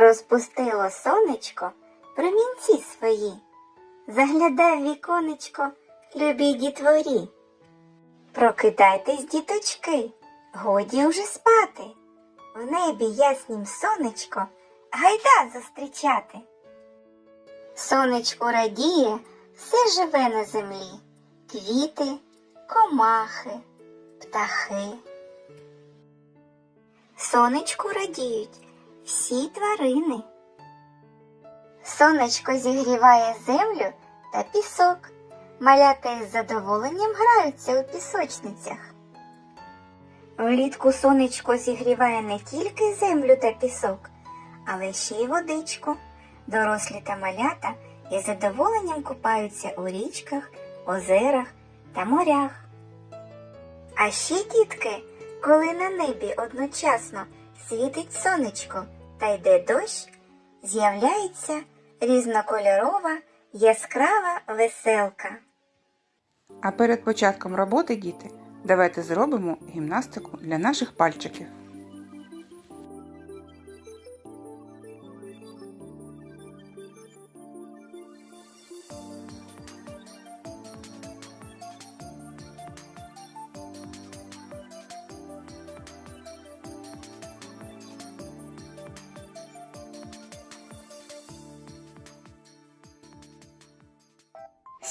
Розпустило сонечко промінці свої. Заглядай віконечко, любі дітворі. Прокидайтесь, діточки, годі уже спати. В небі яснім сонечко, гайда зустрічати. Сонечко радіє, все живе на землі. Квіти, комахи, птахи. Сонечку радіють всі тварини. Сонечко зігріває землю та пісок. Малята із задоволенням граються у пісочницях. Влітку сонечко зігріває не тільки землю та пісок, але ще й водичку. Дорослі та малята із задоволенням купаються у річках, озерах та морях. А ще, дітки, коли на небі одночасно світить сонечко та йде дощ, з'являється різнокольорова яскрава веселка. А перед початком роботи, діти, давайте зробимо гімнастику для наших пальчиків.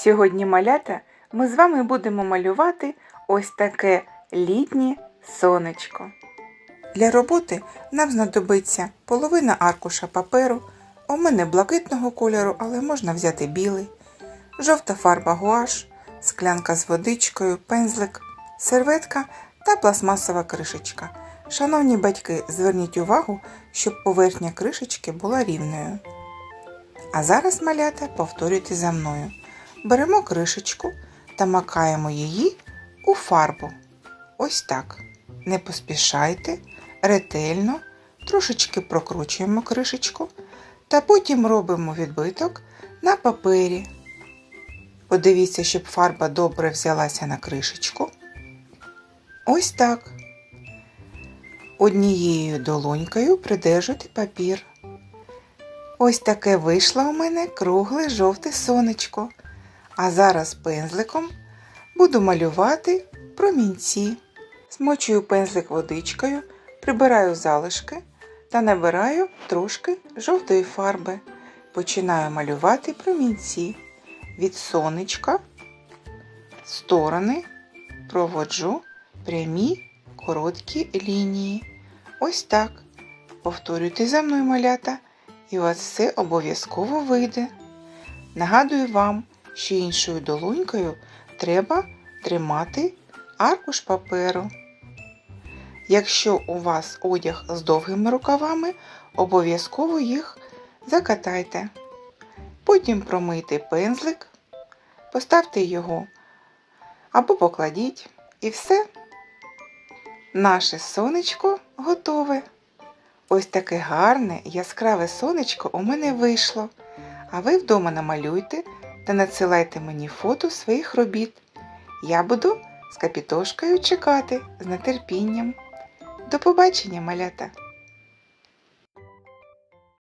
Сьогодні, малята, ми з вами будемо малювати ось таке літнє сонечко. Для роботи нам знадобиться половина аркуша паперу, у мене блакитного кольору, але можна взяти білий, жовта фарба гуаш, склянка з водичкою, пензлик, серветка та пластмасова кришечка. Шановні батьки, зверніть увагу, щоб поверхня кришечки була рівною. А зараз, малята, повторюйте за мною. Беремо кришечку та макаємо її у фарбу. Ось так. Не поспішайте, ретельно, трошечки прокручуємо кришечку та потім робимо відбиток на папері. Подивіться, щоб фарба добре взялася на кришечку. Ось так. Однією долонькою придержуйте папір. Ось таке вийшло у мене кругле жовте сонечко. А зараз пензликом буду малювати промінці. Смочую пензлик водичкою, прибираю залишки та набираю трошки жовтої фарби. Починаю малювати промінці. Від сонечка сторони проводжу прямі короткі лінії. Ось так. Повторюйте за мною малята, і у вас все обов'язково вийде. Нагадую вам, що іншою долонькою треба тримати аркуш паперу. Якщо у вас одяг з довгими рукавами, обов'язково їх закатайте. Потім промийте пензлик, поставте його або покладіть і все. Наше сонечко готове. Ось таке гарне яскраве сонечко у мене вийшло. А ви вдома намалюйте та надсилайте мені фото своїх робіт. Я буду з капітошкою чекати з нетерпінням. До побачення, малята!